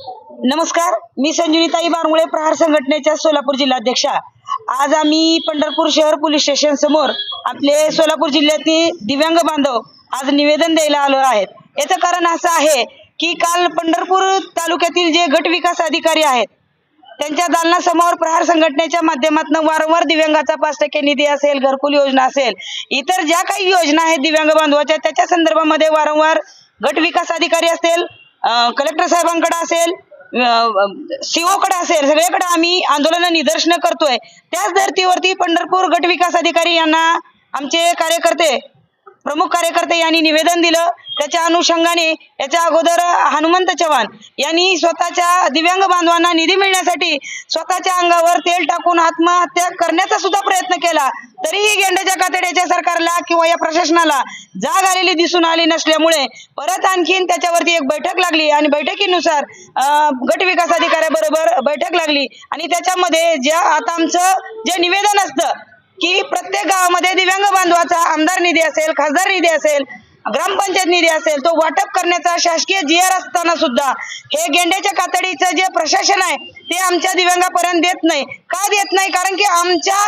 नमस्कार मी संजुनीताई बारमुळे प्रहार संघटनेच्या सोलापूर जिल्हाध्यक्षा. आज आम्ही पंढरपूर शहर पोलीस स्टेशन समोर आपले सोलापूर जिल्ह्यातील दिव्यांग बांधव आज निवेदन द्यायला आलो आहेत. याचं कारण असं आहे की काल पंढरपूर तालुक्यातील जे गट विकास अधिकारी आहेत त्यांच्या दालनासमोर प्रहार संघटनेच्या माध्यमातून वारंवार दिव्यांगाचा पाच टक्के निधी असेल घरकुल योजना असेल इतर ज्या काही योजना आहेत दिव्यांग बांधवाच्या त्याच्या संदर्भामध्ये वारंवार गट विकास अधिकारी असतील कलेक्टर साहेबांकडे असेल सीओ कडे असेल सगळ्याकडे आम्ही आंदोलन निदर्शन करतोय. त्याच धर्तीवरती पंढरपूर गट विकास अधिकारी यांना आमचे कार्यकर्ते प्रमुख कार्यकर्ते यांनी निवेदन दिलं. त्याच्या अनुषंगाने याच्या अगोदर हनुमंत चव्हाण यांनी स्वतःच्या दिव्यांग बांधवांना निधी मिळण्यासाठी स्वतःच्या अंगावर तेल टाकून आत्महत्या करण्याचा सुद्धा प्रयत्न केला. तरीही गेंड्याच्या कातड्याच्या सरकारला किंवा या प्रशासनाला जाग आलेली दिसून आली नसल्यामुळे परत आणखीन त्याच्यावरती एक बैठक लागली आणि बैठकीनुसार गट विकास अधिकाऱ्याबरोबर बैठक लागली. आणि त्याच्यामध्ये ज्या आता आमचं जे निवेदन असतं की प्रत्येक गावामध्ये दिव्यांग बांधवाचा आमदार निधी असेल खासदार निधी असेल ग्रामपंचायत निधी असेल तो वाटप करण्याचा शासकीय जी आर असताना सुद्धा हे गेंड्याच्या कातडीचं जे प्रशासन आहे ते आमच्या दिव्यांगापर्यंत देत नाही. का देत नाही? कारण की आमच्या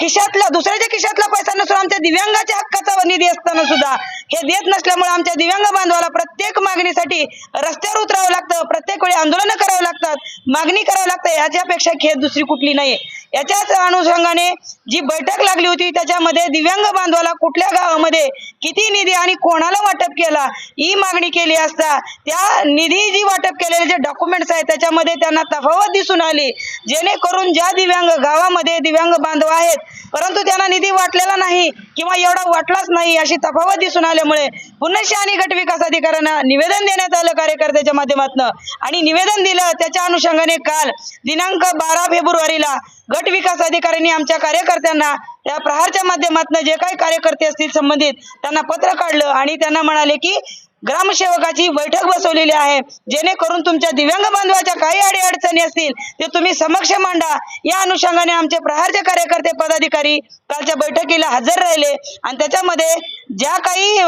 खिशातला दुसऱ्याच्या खिशातला पैसा नसून आमच्या दिव्यांगाच्या हक्काचा निधी असताना सुद्धा हे देत नसल्यामुळे आमच्या दिव्यांग बांधवाला प्रत्येक मागणीसाठी रस्त्यावर उतरावं लागतं प्रत्येक वेळी आंदोलनं करावं लागतात मागणी करावं लागतं याच्यापेक्षा खेद दुसरी कुठली नाही याच्याच अनुषंगाने जी बैठक लागली होती त्याच्यामध्ये दिव्यांग बांधवाला कुठल्या गावामध्ये किती निधी आणि कोणाला वाटप केला ही मागणी केली असता त्या निधी जी वाटप केलेले जे डॉक्युमेंट्स आहेत त्याच्यामध्ये त्यांना तफावत दिसून आली. जेणेकरून ज्या दिव्यांग गावामध्ये दिव्यांग बांधव आहेत परंतु त्यांना निधी वाटलेला नाही किंवा एवढा वाटलाच नाही अशी तफावत दिसून आल्यामुळे पुनश्च आणि गट विकास अधिकाऱ्यांना निवेदन देण्यात आलं कार्यकर्त्याच्या माध्यमातून. आणि निवेदन दिलं त्याच्या अनुषंगाने काल दिनांक बारा फेब्रुवारीला गट विकास अधिकाऱ्यांनी आमच्या कार्यकर्त्यांना त्या प्रहारच्या माध्यमातून जे काही कार्यकर्ते असतील संबंधित त्यांना पत्र काढलं आणि त्यांना म्हणाले की ग्रामसेवकाची बैठक बसवलेली आहे. जेणेकरून तुमच्या दिव्यांग बांधवाच्या काही अडीअडचणी असतील ते तुम्ही समक्ष मांडा. या अनुषंगाने आमचे प्रहारचे कार्यकर्ते पदाधिकारी कालच्या बैठकीला हजर राहिले आणि त्याच्यामध्ये ज्या काही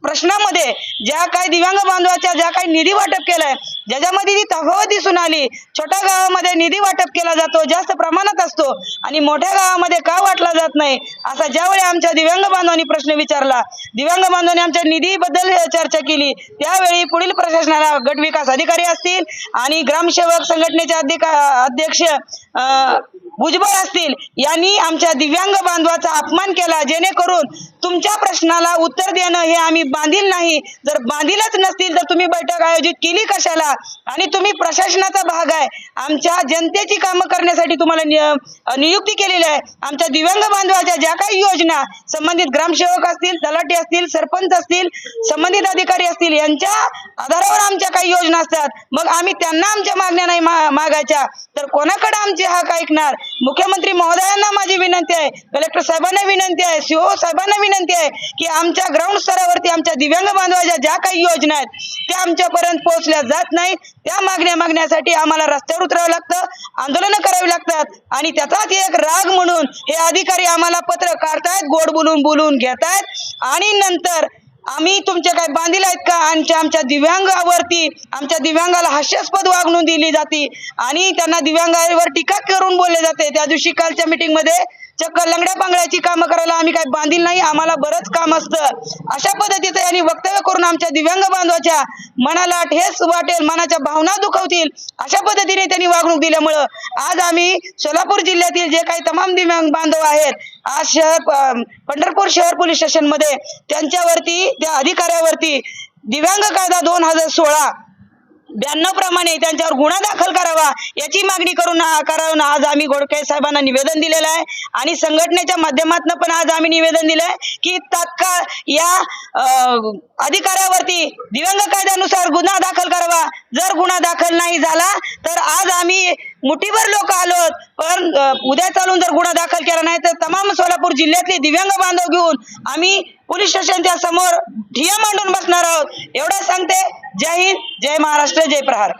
प्रश्नामध्ये ज्या काही दिव्यांग बांधवाच्या ज्या काही निधी वाटप केलाय ज्याच्यामध्ये जी तफावत दिसून आली छोट्या गावामध्ये निधी वाटप केला जातो जास्त प्रमाणात असतो आणि मोठ्या गावामध्ये का वाटला जात नाही असा ज्यावेळी आमच्या दिव्यांग बांधवांनी प्रश्न विचारला दिव्यांग बांधवांनी आमच्या निधीबद्दल चर्चा केली त्यावेळी पुढील प्रशासनाला गट विकास अधिकारी असतील आणि ग्रामसेवक संघटनेचे अधिका अध्यक्ष अं, भुजबळ असतील यांनी आमच्या दिव्यांग बांधवाचा अपमान केला जेणेकरून तुमच्या प्रश्नाला उत्तर देणं हे आम्ही बांधील नाही. जर बांधीलच नसतील तर तुम्ही बैठक आयोजित केली कशाला? आणि तुम्ही प्रशासनाचा भाग आहे. आमच्या जनतेची कामं करण्यासाठी तुम्हाला नियुक्ती केलेली आहे. आमच्या दिव्यांग बांधवाच्या ज्या काही योजना संबंधित ग्रामसेवक असतील तलाठी असतील सरपंच असतील संबंधित अधिकारी असतील यांच्या आधारावर आमच्या काही योजना असतात. मग आम्ही त्यांना आमच्या मागण्या नाही मा- मागायच्या. तर कोणाकडे आमचे हक ऐकणार? मुख्यमंत्री महोदयांना माझी विनंती आहे. कलेक्टर साहेबांना विनंती आहे. सीओ साहेबांना विनंती विनंती आहे की आमच्या ग्राउंड स्तरावरती आमच्या दिव्यांग बांधवाच्या ज्या काही योजना आहेत त्या आमच्यापर्यंत पोहोचल्या जात नाही त्या मागण्या मागण्यासाठी आम्हाला रस्त्यावर उतरावं लागतं आंदोलनं करावी लागतात आणि त्याचाच एक राग म्हणून हे अधिकारी आम्हाला पत्र काढतायत गोड बोलून बोलून घेतायत. आणि नंतर आम्ही तुमचे काय बांधील आहेत का? आमच्या आमच्या दिव्यांगावरती आमच्या दिव्यांगाला हास्यास्पद वागणूक दिली जाते आणि त्यांना दिव्यांगावर टीका करून बोलले जाते. त्या दिवशी कालच्या मीटिंगमध्ये चक्क लंगड्या पांगड्याची कामं करायला आम्ही काय बांधील नाही आम्हाला बरंच काम असतं. अशा पद्धतीचं यांनी वक्तव्य करून आमच्या दिव्यांग बांधवाच्या मनाला ठेस वाटेल मनाच्या भावना दुखवतील अशा पद्धतीने त्यांनी वागणूक दिल्यामुळं आज आम्ही सोलापूर जिल्ह्यातील जे काही तमाम दिव्यांग बांधव आहेत आज शहर पंढरपूर शहर पोलीस स्टेशनमध्ये त्यांच्यावरती त्या अधिकाऱ्यावरती दिव्यांग कायदा दोन हजार सोळा ब्याण्णव प्रमाणे त्यांच्यावर गुन्हा दाखल करावा याची मागणी करून करावून आज आम्ही गोडके साहेबांना निवेदन दिलेलं आहे. आणि संघटनेच्या माध्यमातून पण आज आम्ही निवेदन दिलंय की तात्काळ या अधिकाऱ्यावरती दिव्यांग कायद्यानुसार गुन्हा दाखल करावा. जर गुन्हा दाखल नाही झाला तर आज आम्ही मुठीभर लोक आलो पण उद्या चालून जर गुन्हा दाखल केला नाही तर तमाम सोलापूर जिल्ह्यातले दिव्यांग बांधव घेऊन आम्ही पोलीस स्टेशनच्या समोर ठिया मांडून बसणार आहोत. एवढं सांगते. जय हिंद जय महाराष्ट्र जय प्रहार